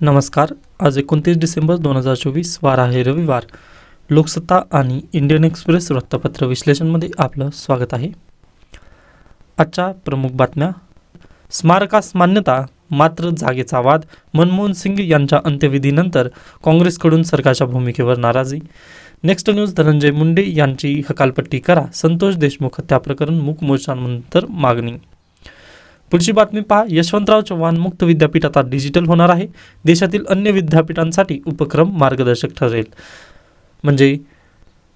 नमस्कार. आज एकोणतीस डिसेंबर दोन हजार चोवीस वार आहे रविवार. लोकसत्ता आणि इंडियन एक्सप्रेस वृत्तपत्र विश्लेषणमध्ये आपलं स्वागत आहे. आजच्या प्रमुख बातम्या. स्मारकास मान्यता मात्र जागेचा वाद मनमोहन सिंग यांच्या अंत्यविधीनंतर काँग्रेसकडून सरकारच्या भूमिकेवर नाराजी. नेक्स्ट न्यूज धनंजय मुंडे यांची हकालपट्टी करा संतोष देशमुख हत्याप्रकरण मूक मोर्चानंतर मागणी. पुढची बातमी पहा. यशवंतराव चव्हाण मुक्त विद्यापीठ आता डिजिटल होणार आहे. देशातील अन्य विद्यापीठांसाठी उपक्रम मार्गदर्शक ठरेल. म्हणजे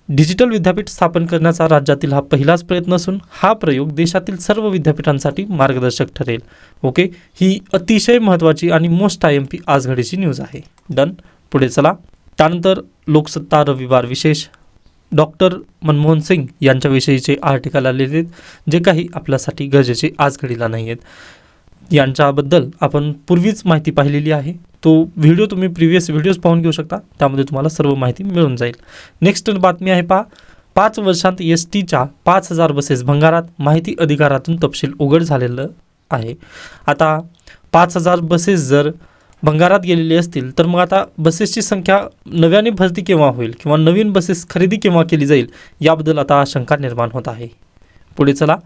डिजिटल विद्यापीठ स्थापन करण्याचा राज्यातील हा पहिलाच प्रयत्न असून हा प्रयोग देशातील सर्व विद्यापीठांसाठी मार्गदर्शक ठरेल. ओके? ही अतिशय महत्त्वाची आणि मोस्ट आय एम पी आज घडीची न्यूज आहे. डन पुढे चला. त्यानंतर लोकसत्ता रविवार विशेष. डॉक्टर मनमोहन सिंग यांच्याविषयीचे आर्टिकल आलेले आहेत जे काही आपल्यासाठी गरजेचे आज घडीला नाही आहेत. यांच्याबद्दल आपण पूर्वीच माहिती पाहिलेली आहे. तो व्हिडिओ तुम्ही प्रिव्हियस व्हिडिओज पाहून घेऊ शकता. त्यामध्ये तुम्हाला सर्व माहिती मिळून जाईल. नेक्स्ट बातमी आहे पहा. पाच वर्षांत एस टीच्या पाच हजार बसेस भंगारात माहिती अधिकारातून तपशील उघड झालेलं आहे. आता पाच हजार बसेस जर भंगारात गेलेली असतील तर मग आता बसेसची संख्या नव्याने भरती केव्हा होईल किंवा नवीन बसेस खरेदी केव्हा केली जाईल याबद्दल आता शंका निर्माण होत आहे. पुढे चला.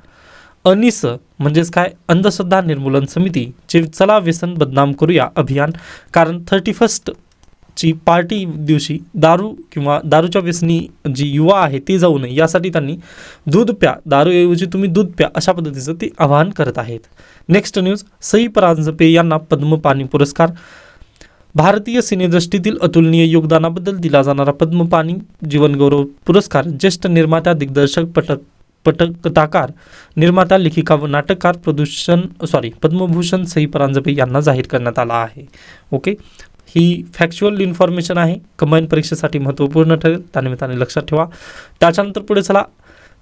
अनिस म्हणजेच काय? अंधश्रद्धा निर्मूलन समिती चे चला व्यसन बदनाम करूया अभियान कारण थर्टी ची पार्टी दिवशी दारू किंवा दारूच्या व्यसनी जी युवा आहे ते जाऊ नये. यासाठी त्यांनी दूध प्या दारूऐवजी तुम्ही दूध प्या अशा पद्धतीचं ते आवाहन करत आहेत. नेक्स्ट न्यूज सई परांजपे यांना पद्मपाणी पुरस्कार. भारतीय सिनेदृष्टीतील अतुलनीय योगदानाबद्दल दिला जाणारा पद्मपाणी जीवनगौरव पुरस्कार ज्येष्ठ निर्मात्या दिग्दर्शक पटक पटकथाकार निर्माता लेखिका व नाटककार प्रदूषण सॉरी पद्मभूषण सई परांजपे यांना जाहीर करण्यात आला आहे. ओके ही फॅक्च्युअल इन्फॉर्मेशन आहे. कंबाईन परीक्षेसाठी महत्त्वपूर्ण ठरेल. त्यानिमित्ताने लक्षात ठेवा. त्याच्यानंतर पुढे चला.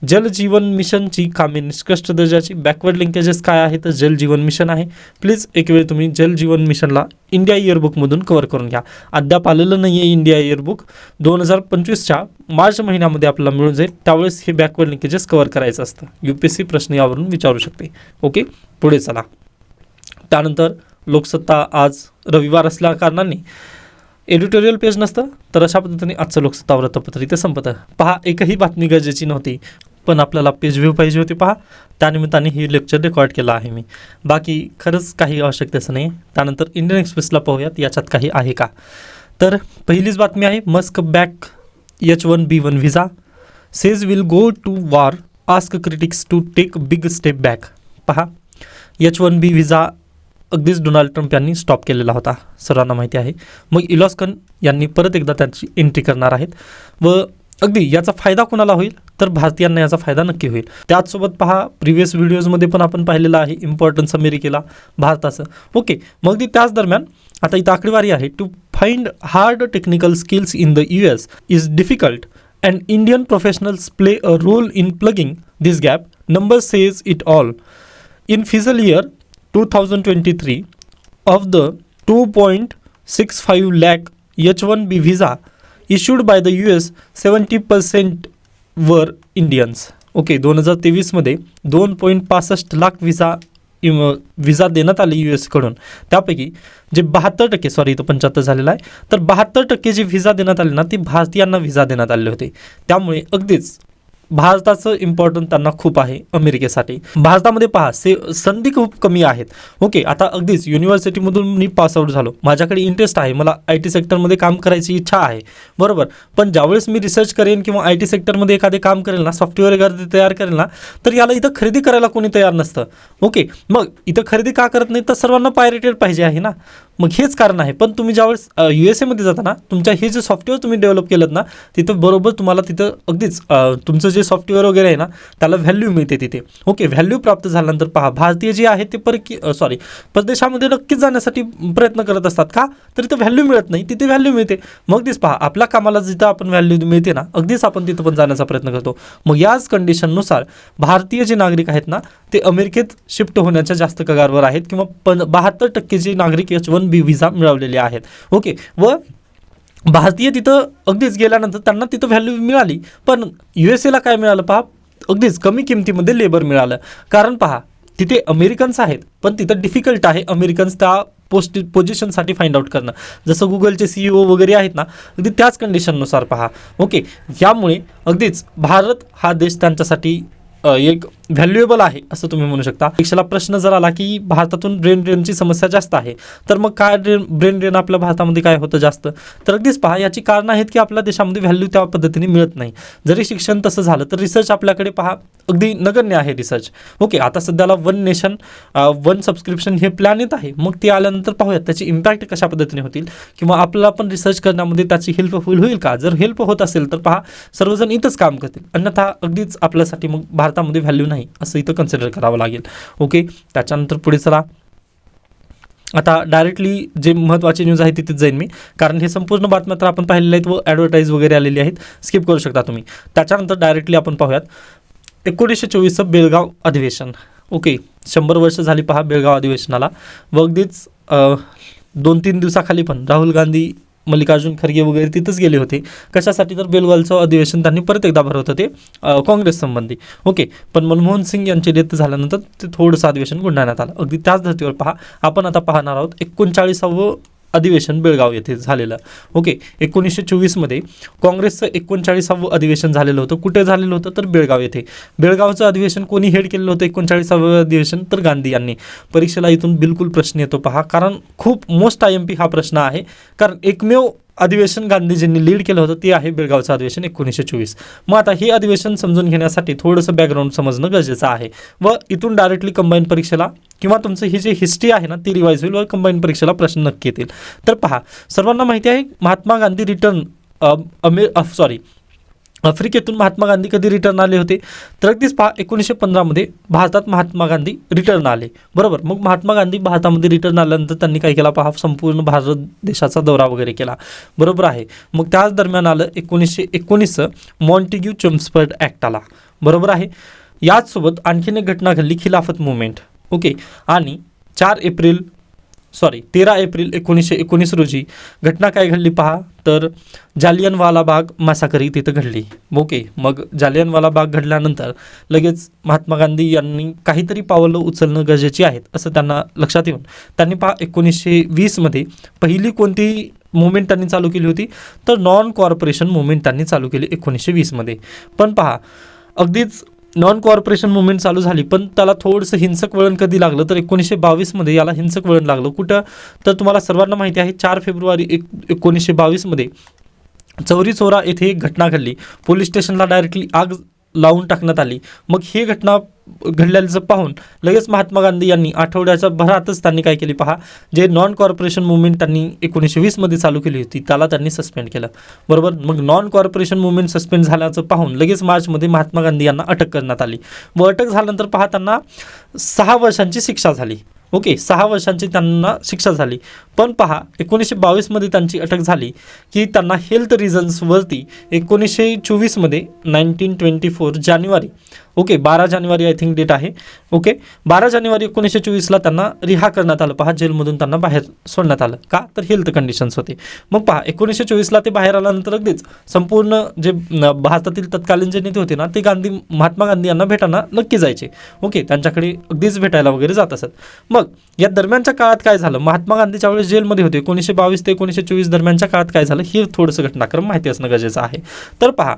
जल जीवन मिशनची कामे निष्कृष्ट दर्जाची. बॅकवर्ड लिंकेजेस काय आहे तर जल जीवन मिशन आहे. प्लीज एक वेळ तुम्ही जल जीवन मिशनला इंडिया इयरबुकमधून कवर करून घ्या. अद्याप आलेलं नाही आहे इंडिया इयरबुक दोन हजार पंचवीसच्या मार्च महिन्यामध्ये आपल्याला मिळून जाईल. त्यावेळेस हे बॅकवर्ड लिंकेजेस कवर करायचं असतं. यू पी एस सी प्रश्न यावरून विचारू शकते. ओके पुढे चला. त्यानंतर लोकसत्ता आज रविवार असल्या कारणाने एडिटोरियल पेज नसतं तर अशा पद्धतीने आजचं लोकसत्ता वृत्तपत्र इथे संपतं. पहा एकही बातमी गरजेची नव्हती पण आपल्याला पेज व्ह्यू पाहिजे होती पहा. त्यानिमित्ताने ही लेक्चर रेकॉर्ड केला आहे मी. बाकी खरंच काही आवश्यकतेचं नाही त्यानंतर इंडियन एक्सप्रेसला पाहूयात याच्यात काही आहे का? तर पहिलीच बातमी आहे Musk back H one B one visa says will go to war ask critics to take big step back. पहा एच वन बी व्हिजा अगदीच डोनाल्ड ट्रम्प यांनी स्टॉप केलेला होता. सर्वांना माहिती आहे. मग इलॉस्कन यांनी परत एकदा त्यांची एंट्री करणार आहेत. व अगदी याचा फायदा कोणाला होईल? तर भारतीयांना याचा फायदा नक्की होईल. त्याचसोबत पहा प्रिव्हियस व्हिडिओजमध्ये पण आपण पाहिलेलं आहे इम्पॉर्टन्स अमेरिकेला भारताचं. ओके मग ती त्याच दरम्यान आता इथं आकडेवारी आहे. To find hard technical skills in the U S is difficult and Indian professionals play a role in plugging this gap number says it all in fiscal year of the two point six five lakh H one B visa issued by the U S seventy percent were Indians okay दोन हजार तेवीसमध्ये दोन point पासष्ट लाख विजा विजा देण्यात आले you एसकडून त्यापैकी जे बहात्तर टक्के सॉरी इथं पंच्याहत्तर झालेला आहे. तर बहात्तर टक्के जे व्हिजा देण्यात आले ना ते भारतीयांना व्हिजा देण्यात आले होते. त्यामुळे अगदीच भारताचं इम्पॉर्टन्स त्यांना खूप आहे अमेरिकेसाठी. भारतामध्ये पहा से संधी खूप कमी आहेत. ओके आता अगदीच युनिव्हर्सिटीमधून मी पास आउट झालो. माझ्याकडे इंटरेस्ट आहे. मला आय टी सेक्टरमध्ये काम करायची इच्छा आहे. बरोबर? पण ज्यावेळेस मी रिसर्च करेन किंवा आय टी सेक्टरमध्ये एखादे काम करेल ना सॉफ्टवेअर वगैरे तयार करेल ना तर याला इथं खरेदी करायला कोणी तयार नसतं. ओके मग इथं खरेदी का करत नाही तर सर्वांना पायरेटेड पाहिजे आहे ना. मग हेच कारण आहे. पण तुम्ही ज्यावेळेस यू एस एमध्ये जाता ना तुमच्या हे जे सॉफ्टवेअर तुम्ही डेव्हलप केलं ना तिथं बरोबर तुम्हाला तिथं अगदीच तुमचं जे सॉफ्टवेअर वगैरे आहे ना त्याला व्हॅल्यू मिळते तिथे. ओके व्हॅल्यू प्राप्त झाल्यानंतर पहा भारतीय जे आहे ते परकी सॉरी परदेशामध्ये नक्कीच जाण्यासाठी प्रयत्न करत असतात का? तर तिथं व्हॅल्यू मिळत नाही तिथे व्हॅल्यू मिळते. मग तीच पहा आपल्या कामाला जिथं आपण व्हॅल्यू मिळते ना अगदीच आपण तिथं पण जाण्याचा प्रयत्न करतो. मग याच कंडिशननुसार भारतीय जे नागरिक आहेत ना ते अमेरिकेत शिफ्ट होण्याच्या जास्त कगारवर आहेत किंवा पण बहात्तर टक्के जे नागरिक एच वन बी व्हिसा मिळवलेले आहेत. ओके व भारतीय तिथं अगदीच गेल्यानंतर त्यांना तिथं व्हॅल्यू मिळाली. पण यू एस एला काय मिळालं पहा? अगदीच कमी किमतीमध्ये लेबर मिळालं. कारण पहा तिथे अमेरिकन्स आहेत पण तिथं डिफिकल्ट आहे अमेरिकन्स त्या पोस्ट पोझिशनसाठी फाइंड आउट करणं. जसं गुगलचे सी ओ वगैरे आहेत ना अगदी त्याच कंडिशननुसार पहा. ओके यामुळे अगदीच भारत हा देश त्यांच्यासाठी एक व्हॅल्युएबल आहे असं तुम्ही म्हणू शकता. परीक्षेला प्रश्न जर आला की भारतातून ब्रेन ड्रेनची समस्या जास्त आहे तर मग काय ड्रेन ब्रेन ड्रेन आपल्या भारतामध्ये काय होतं जास्त? तर अगदीच पहा याची कारणं आहेत की आपल्या देशामध्ये व्हॅल्यू त्या पद्धतीने मिळत नाही. जरी शिक्षण तसं झालं तर रिसर्च आपल्याकडे पहा अगदी नगण्य आहे रिसर्च ओके आता सध्याला वन नेशन वन सबस्क्रिप्शन हे प्लॅन येत आहे. मग ते आल्यानंतर पाहूयात त्याची इम्पॅक्ट कशा पद्धतीने होतील? किंवा आपल्याला पण रिसर्च करण्यामध्ये त्याची हेल्पफुल होईल का? जर हेल्प होत असेल तर पहा सर्वजण इथंच काम करतील. अन्यथा अगदीच आपल्यासाठी मग भारतामध्ये व्हॅल्यू नाही. असं इथं कन्सिडर करावं लागेल. ओके त्याच्यानंतर पुढे चला. आता डायरेक्टली जे महत्त्वाची न्यूज आहे तिथेच जाईन मी. कारण हे संपूर्ण बातम्या तर आपण पाहिलेल्या आहेत व ॲडव्हर्टाईज वगैरे आलेली आहेत. स्किप करू शकता तुम्ही. त्याच्यानंतर डायरेक्टली आपण पाहूयात. एकोणीसशे चोवीसचं बेळगाव अधिवेशन. ओके शंभर वर्ष झाली पहा बेळगाव अधिवेशनाला. व अगदीच दोन तीन दिवसाखाली पण राहुल गांधी मल्लिकार्जुन खरगे वगैरे तिथंच गेले होते. कशासाठी तर बेलवालचं अधिवेशन त्यांनी परत एकदा भरवत होते काँग्रेस संबंधी. ओके पण मनमोहन सिंग यांची डेथ झाल्यानंतर ते थोडंसं अधिवेशन गुंडाळण्यात आलं. अगदी त्याच धर्तीवर पहा आपण आता पाहणार आहोत एकोणचाळीसावं अधिवेशन बेळगाव येथे झालेलं. ओके एकोणीसशे चोवीसमध्ये काँग्रेसचं एकोणचाळीसावं अधिवेशन झालेलं होतं. कुठे झालेलं होतं? तर बेळगाव येथे. बेळगावचं अधिवेशन कोणी हेड केलेलं होतं? एकोणचाळीसावं अधिवेशन? तर गांधी यांनी. परीक्षेला इथून बिलकुल प्रश्न येतो पहा. कारण खूप मोस्ट आय एम पी हा प्रश्न आहे. कारण एकमेव अधिवेशन गांधीजींनी लीड केलं होतं ते आहे बेळगावचं अधिवेशन एकोणीसशे चोवीस. मग आता हे अधिवेशन समजून घेण्यासाठी थोडंसं बॅकग्राऊंड समजणं गरजेचं आहे. व इथून डायरेक्टली कंबाईन परीक्षेला किंवा तुमचं ही जी हिस्ट्री आहे ना ती रिवाईज होईल व कंबाईन परीक्षेला प्रश्न नक्की येतील. तर पहा सर्वांना माहिती आहे महात्मा गांधी रिटर्न अमे सॉरी आफ्रिकेतून महात्मा गांधी कधी रिटर्न आले होते? तर अगदीच पा एकोणीसशे पंधरामध्ये भारतात महात्मा गांधी रिटर्न आले. बरोबर. मग महात्मा गांधी भारतामध्ये रिटर्न आल्यानंतर त्यांनी काय केला? पहा संपूर्ण भारत देशाचा दौरा वगैरे केला. बरोबर आहे. मग त्याच दरम्यान आलं एकोणीसशे एकोणीसचं मॉन्टिग्यू चम्सपर्ड ॲक्ट आला. बरोबर आहे. याचसोबत आणखीन एक घटना घडली खिलाफत मुवमेंट ओके आणि चार एप्रिल सॉरी तेरा एप्रिल एकोणीसशे एकोणीस रोजी घटना काय घडली पहा. तर जालियनवाला बाग मासाकरी तिथं घडली. ओके मग जालियनवाला बाग घडल्यानंतर लगेच महात्मा गांधी यांनी काहीतरी पावलं उचलणं गरजेची आहेत असं त्यांना लक्षात येऊन त्यांनी पहा एकोणीसशे वीसमध्ये पहिली कोणती मुवमेंट त्यांनी चालू केली होती? तर नॉन कॉर्पोरेशन मुवमेंट त्यांनी चालू केली एकोणीसशे वीसमध्ये पण पहा अगदीच नॉन कॉर्पोरेशन मुवमेंट चालू झाली पण त्याला थोडंसं हिंसक वळण कधी लागलं? तर एकोणीसशे बावीसमध्ये याला हिंसक वळण लागलं. कुठं? तर तुम्हाला सर्वांना माहिती आहे चार फेब्रुवारी एक एकोणीसशे बावीसमध्ये चौरी चोरा येथे एक घटना घडली. पोलीस स्टेशनला डायरेक्टली आग लावून टाकण्यात आली. मग ही घटना घडल्याचं पाहून लगेच महात्मा गांधी यांनी आठवड्याच्या भरातच त्यांनी काय केली पहा जे नॉन कॉर्पोरेशन मुवमेंट त्यांनी एकोणीसशे वीसमध्ये चालू केली होती त्याला त्यांनी सस्पेंड केलं. बरोबर? मग नॉन कॉर्पोरेशन मुवमेंट सस्पेंड झाल्याचं पाहून लगेच मार्चमध्ये महात्मा गांधी यांना अटक करण्यात आली. व अटक झाल्यानंतर पहा त्यांना सहा वर्षांची शिक्षा झाली. ओके सहा वर्षांची त्यांना शिक्षा झाली. पण पहा एकोणीसशे बावीसमध्ये त्यांची अटक झाली की त्यांना हेल्थ रिझन्सवरती एकोणीसशे चोवीसमध्ये नाईन्टीन ट्वेंटी फोर जानेवारी. ओके बारा जानेवारी आय थिंक डेट आहे. ओके बारा जानेवारी एकोणीसशे चोवीसला त्यांना रिहा करण्यात आलं. पहा जेलमधून त्यांना बाहेर सोडण्यात आलं. का? तर हेल्थ कंडिशन्स होते. मग पहा एकोणीसशे चोवीसला ते बाहेर आल्यानंतर अगदीच संपूर्ण जे भारतातील तत्कालीन जे नेते होते ना ते गांधी महात्मा गांधी यांना भेटायला नक्की जायचे. ओके त्यांच्याकडे अगदीच भेटायला वगैरे जात असत. मग या दरम्यानच्या काळात काय झालं? महात्मा गांधीच्या वेळेस जेलमध्ये होते. एकोणीसशे बावीस ते एकोणीसशे चोवीस दरम्यानच्या काळात काय झालं? हे थोडंसं घटनाक्रम माहिती असणं गरजेचं आहे. तर पहा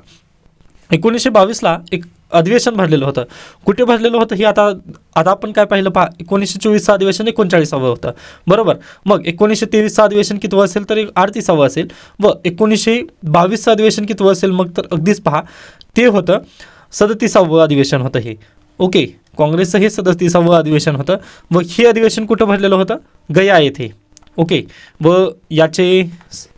एकोणीसशे बावीसला एक अधिवेशन भरलेलं होतं. कुठे भरलेलं होतं हे आता आता आपण काय पाहिलं पहा एकोणीसशे चोवीसचं अधिवेशन एकोणचाळीसावं होतं. बरोबर? मग एकोणीसशे तेवीसचं अधिवेशन कितवं असेल तर एक अडतीसावं असेल. व एकोणीसशे बावीसचं अधिवेशन कितवं असेल मग तर अगदीच पहा ते होतं सदतीसावं अधिवेशन होतं हे. ओके? काँग्रेसचं हे सदतीसावं अधिवेशन होतं. व हे अधिवेशन कुठं भरलेलं होतं? गया येथे. ओके? व याचे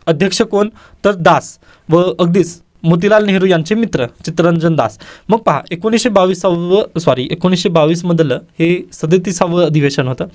अध्यक्ष कोण? तर दास. व अगदीच मोतीलाल नेहरू यांचे मित्र चित्तरंजन दास. मग पहा एकोणीसशे बावीसावं सॉरी एकोणीसशे बावीसमधलं हे सदतीसावं अधिवेशन होतं.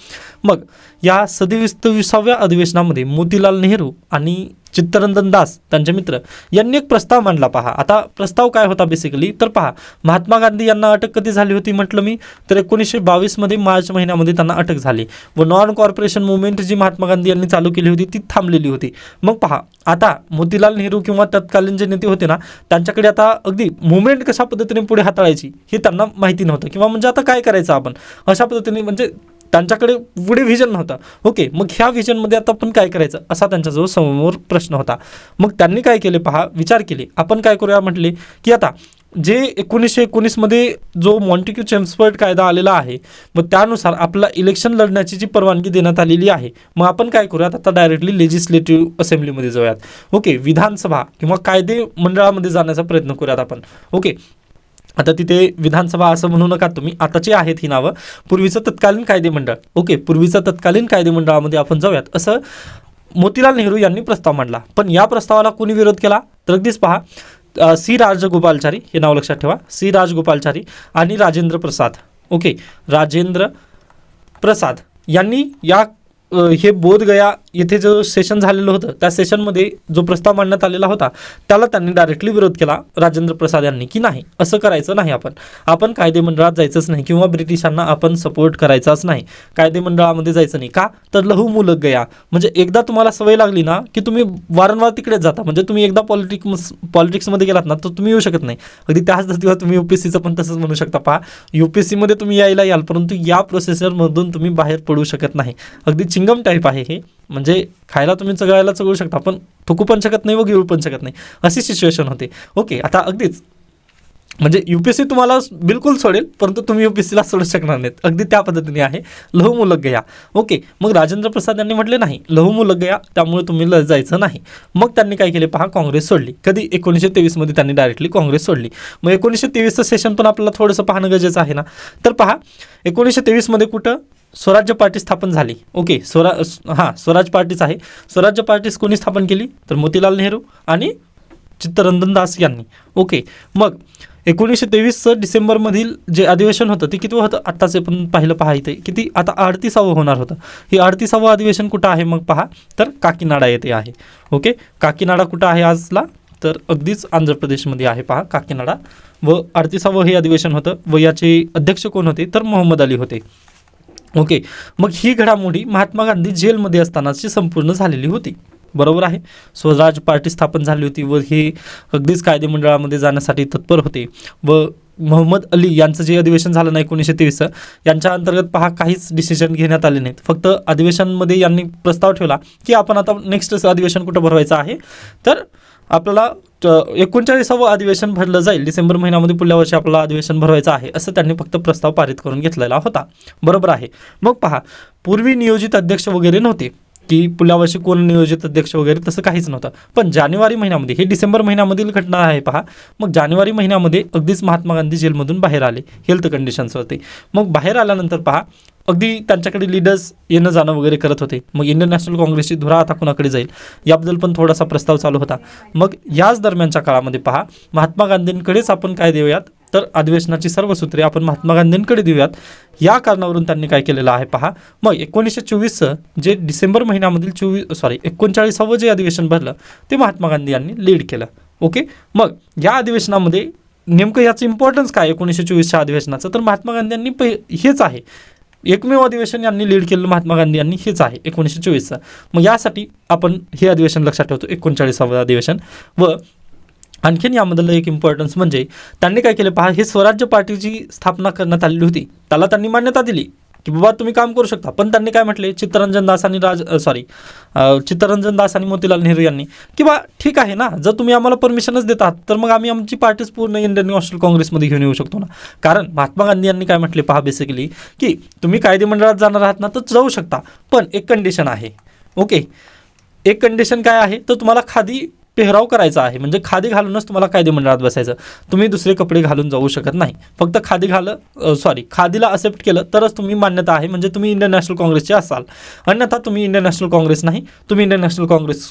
मग या सदविसाव्या अधिवेशनामध्ये मोतीलाल नेहरू आणि चित्तरंजन दास त्यांचे मित्र यांनी एक प्रस्ताव मांडला. पहा आता प्रस्ताव काय होता बेसिकली तर पहा महात्मा गांधी यांना अटक कधी झाली होती म्हटलं मी? तर एकोणीसशे बावीसमध्ये मार्च महिन्यामध्ये त्यांना अटक झाली. व नॉन कॉर्पोरेशन मुवमेंट जी महात्मा गांधी यांनी चालू केली होती ती थांबलेली होती. मग पहा आता मोतीलाल नेहरू किंवा तत्कालीन जे नेते होते ना त्यांच्याकडे आता अगदी मुवमेंट कशा पद्धतीने पुढे हाताळायची हे त्यांना माहिती नव्हतं. किंवा म्हणजे आता काय करायचं आपण? अशा पद्धतीने म्हणजे त्यांच्याकडे पुढे व्हिजन नव्हतं. ओके मग ह्या व्हिजनमध्ये आता आपण काय करायचं? असा त्यांच्याजवळ समोर प्रश्न होता. मग त्यांनी काय केले? पहा विचार केले. आपण काय करूया? म्हटले की आता जे एकोणीसशे एकोणीसमध्ये जो मॉन्टिक्यू चेम्सपर्ट कायदा आलेला आहे मग त्यानुसार आपला इलेक्शन लढण्याची जी परवानगी देण्यात आलेली आहे मग आपण काय करूयात? आता डायरेक्टली लेजिस्लेटिव्ह असेंब्लीमध्ये जाऊयात. ओके विधानसभा किंवा कायदे मंडळामध्ये जाण्याचा प्रयत्न करूयात आपण. ओके आता तिथे विधानसभा असं म्हणू नका तुम्ही. आताची आहेत ही नावं पूर्वीचं तत्कालीन कायदेमंडळ. ओके पूर्वीचं तत्कालीन कायदेमंडळामध्ये आपण जाऊयात. असं मोतीलाल नेहरू यांनी प्रस्ताव मांडला. पण या प्रस्तावाला कोणी विरोध केला? तर अगदीच पहा सी राजगोपालचारी हे नाव लक्षात ठेवा. सी राजगोपालचारी आणि राजेंद्र प्रसाद. ओके राजेंद्र प्रसाद यांनी या हे बोधगया येथे जो सेशन झालेलं होतं त्या सेशनमध्ये जो प्रस्ताव मांडण्यात आलेला होता त्याला त्यांनी डायरेक्टली विरोध केला राजेंद्र प्रसाद यांनी की नाही असं करायचं नाही आपण. आपण कायदेमंडळात जायचंच नाही किंवा ब्रिटिशांना आपण सपोर्ट करायचाच नाही. कायदेमंडळामध्ये जायचं नाही. का? तर लहू मुलक गया. म्हणजे एकदा तुम्हाला सवय लागली ना की तुम्ही वारंवार तिकडेच जाता. म्हणजे तुम्ही एकदा पॉलिटिक्स पॉलिटिक्समध्ये गेलात ना तर तुम्ही येऊ शकत नाही. अगदी त्याच धर्तीवर तुम्ही यू पी एस सीचं पण तसंच म्हणू शकता. पहा यू पी एस सीमध्ये तुम्ही यायला याल परंतु या प्रोसेसरमधून तुम्ही बाहेर पडू शकत नाही. अगदी चिंगम टाईप आहे हे. म्हणजे खायला तुम्ही चगळायला चगळू शकता पण थुकू पण शकत नाही व गिळू पण शकत नाही. अशी सिच्युएशन होते. ओके आता अगदीच म्हणजे यू पी एस सी तुम्हाला बिलकुल सोडेल परंतु तुम्ही यू पी एस सीला सोडू शकणार नाहीत. अगदी त्या पद्धतीने आहे. लहू मुलक गया ओके मग राजेंद्र प्रसाद यांनी म्हटले नाही लहू मुलक गया त्यामुळे तुम्ही ल जायचं नाही. मग त्यांनी काय केले पहा काँग्रेस सोडली. कधी? एकोणीसशे तेवीसमध्ये त्यांनी डायरेक्टली काँग्रेस सोडली. मग एकोणीसशे तेवीसचं सेशन पण आपल्याला थोडंसं पाहणं गरजेचं आहे ना? तर पहा एकोणीसशे तेवीसमध्ये कुठं? स्वराज्य पार्टी स्थापन झाली. ओके स्वरा हां स्वराज पार्टीच आहे. स्वराज्य पार्टीच कोणी स्थापन केली? तर मोतीलाल नेहरू आणि चित्तरंजन दास यांनी. ओके मग एकोणीसशे तेवीसचं डिसेंबरमधील जे अधिवेशन होतं ते किती होतं? आत्ताच आपण पाहिलं पहा इथे. किती? आता अडतीसावं होणार होतं. हे अडतीसावं अधिवेशन कुठं आहे मग पहा? तर काकीनाडा येथे आहे. ओके काकीनाडा कुठं आहे आजला? तर अगदीच आंध्र प्रदेशमध्ये आहे पहा काकीनाडा. व अडतीसावं हे अधिवेशन होतं. व याचे अध्यक्ष कोण होते? तर मोहम्मद अली होते. ओके. मग ही घडामोडी महात्मा गांधी जेलमध्ये असतानाची संपूर्ण झालेली होती. बरोबर आहे? स्वराज पार्टी स्थापन झाली होती व हे अगदीच कायदेमंडळामध्ये जाण्यासाठी तत्पर होते. व मोहम्मद अली यांचं जे अधिवेशन झालं ना एकोणीसशे तेवीसचं यांच्या अंतर्गत पहा काहीच डिसिजन घेण्यात आले नाहीत. फक्त अधिवेशनमध्ये यांनी प्रस्ताव ठेवला की आपण आता नेक्स्ट अधिवेशन कुठं भरवायचं आहे? तर आपल्याला एकोणचाळीसावं अधिवेशन भरलं जाईल. डिसेंबर महिन्यामध्ये पुढल्या वर्षी आपल्याला अधिवेशन भरवायचं आहे असं त्यांनी फक्त प्रस्ताव पारित करून घेतलेला होता. बरोबर आहे. मग पहा पूर्वी नियोजित अध्यक्ष वगैरे नव्हते. की पुढल्या वर्षी कोण नियोजित अध्यक्ष वगैरे तसं काहीच नव्हतं. पण जानेवारी महिन्यामध्ये हे डिसेंबर महिन्यामधील घटना आहे पहा. मग जानेवारी महिन्यामध्ये अगदीच महात्मा गांधी जेलमधून बाहेर आले. हेल्थ कंडिशन्सवरती मग बाहेर आल्यानंतर पहा अगदी त्यांच्याकडे लीडर्स येणं जाणं वगैरे करत होते. मग इंडियन नॅशनल काँग्रेसची धुरा आता कुणाकडे जाईल याबद्दल पण थोडासा प्रस्ताव चालू होता. मग याच दरम्यानच्या काळामध्ये पहा महात्मा गांधींकडेच आपण काय देऊयात? तर अधिवेशनाची सर्व सूत्रे आपण महात्मा गांधींकडे देऊयात. या कारणावरून त्यांनी काय केलेलं आहे पहा. मग एकोणीसशे चोवीसचं जे डिसेंबर महिन्यामधील चोवीस सॉरी एकोणचाळीसावं जे अधिवेशन भरलं ते महात्मा गांधी यांनी लीड केलं. ओके? मग या अधिवेशनामध्ये नेमकं याचं इम्पॉर्टन्स काय एकोणीसशे चोवीसच्या अधिवेशनाचं? तर महात्मा गांधी यांनी पहि हेच आहे. एकमेव अधिवेशन यांनी लीड केलेलं महात्मा गांधी यांनी हेच आहे एकोणीसशे चोवीसचं. मग यासाठी आपण हे अधिवेशन लक्षात ठेवतो एकोणचाळीसावं अधिवेशन. व आणखीन यामधलं एक इम्पॉर्टन्स म्हणजे त्यांनी काय केलं पहा हे स्वराज्य पार्टीची स्थापना करण्यात आलेली होती. त्याला त्यांनी मान्यता दिली. की बाबा तुम्ही काम करू शकता. पण त्यांनी काय म्हटले? चित्तरंजन दास आणि राज सॉरी चित्तरंजन दास आणि मोतीलाल नेहरू यांनी की बा ठीक आहे ना जर तुम्ही आम्हाला परमिशनच देतात तर मग आम्ही आमची पार्टीच पूर्ण इंडियन नॅशनल काँग्रेसमध्ये घेऊन येऊ शकतो ना. कारण महात्मा गांधी यांनी काय म्हटले? पहा बेसिकली की तुम्ही कायदेमंडळात जाणार आहात ना तर जाऊ शकता. पण एक कंडिशन आहे. ओके एक कंडिशन काय आहे? तर तुम्हाला खादी पेहराव करायचा आहे. म्हणजे खादी घालूनच तुम्हाला कायदेमंडळात बसायचं. तुम्ही दुसरे कपडे घालून जाऊ शकत नाही. फक्त खादी घालं सॉरी खादीला असेप्ट केलं तरच तुम्ही मान्यता आहे. म्हणजे तुम्ही इंडियन नॅशनल काँग्रेसचे असाल. अन्यथा तुम्ही इंडियन नॅशनल काँग्रेस नाही तुम्ही इंडियन नॅशनल काँग्रेस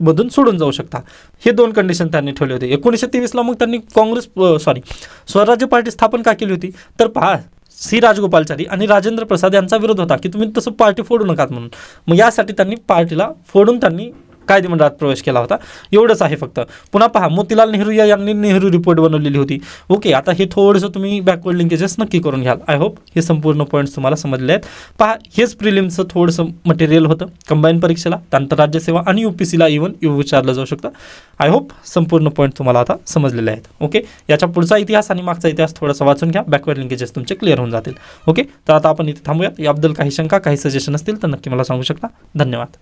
मधून सोडून जाऊ शकता. हे दोन कंडिशन त्यांनी ठेवले होते. एकोणीसशे तेवीसला मग त्यांनी काँग्रेस सॉरी स्वराज्य पार्टी स्थापन का केली होती? तर पहा सी राजगोपालचारी आणि राजेंद्र प्रसाद यांचा विरोध होता की तुम्ही तसं पार्टी फोडू नकात म्हणून. मग यासाठी त्यांनी पार्टीला फोडून त्यांनी कायदेमंडळात प्रवेश केला होता. एवढंच आहे फक्त. पुन्हा पहा मोतीलाल नेहरू या यांनी नेहरू रिपोर्ट बनवलेली होती. ओके आता हे थोडंसं तुम्ही बॅकवर्ड लिंकेजेस नक्की करून घ्याल. आय होप हे संपूर्ण पॉईंट्स तुम्हाला समजले आहेत. पहा हेच प्रिलिमचं थोडंसं मटेरियल होतं. कंबाईन परीक्षेला त्यानंतर राज्यसेवा आणि यू पी सीला इव्हन विचारलं जाऊ शकतं. आय होप संपूर्ण पॉईंट तुम्हाला आता समजलेले आहेत. ओके याच्या पुढचा इतिहास आणि मागचा इतिहास थोडासा वाचून घ्या. बॅकवर्ड लिंकेजेस तुमचे क्लिअर होऊन जातील. ओके तर आता आपण इथे थांबूया याबद्दल काही शंका काही सजेशन असतील तर नक्की मला सांगू शकता. धन्यवाद.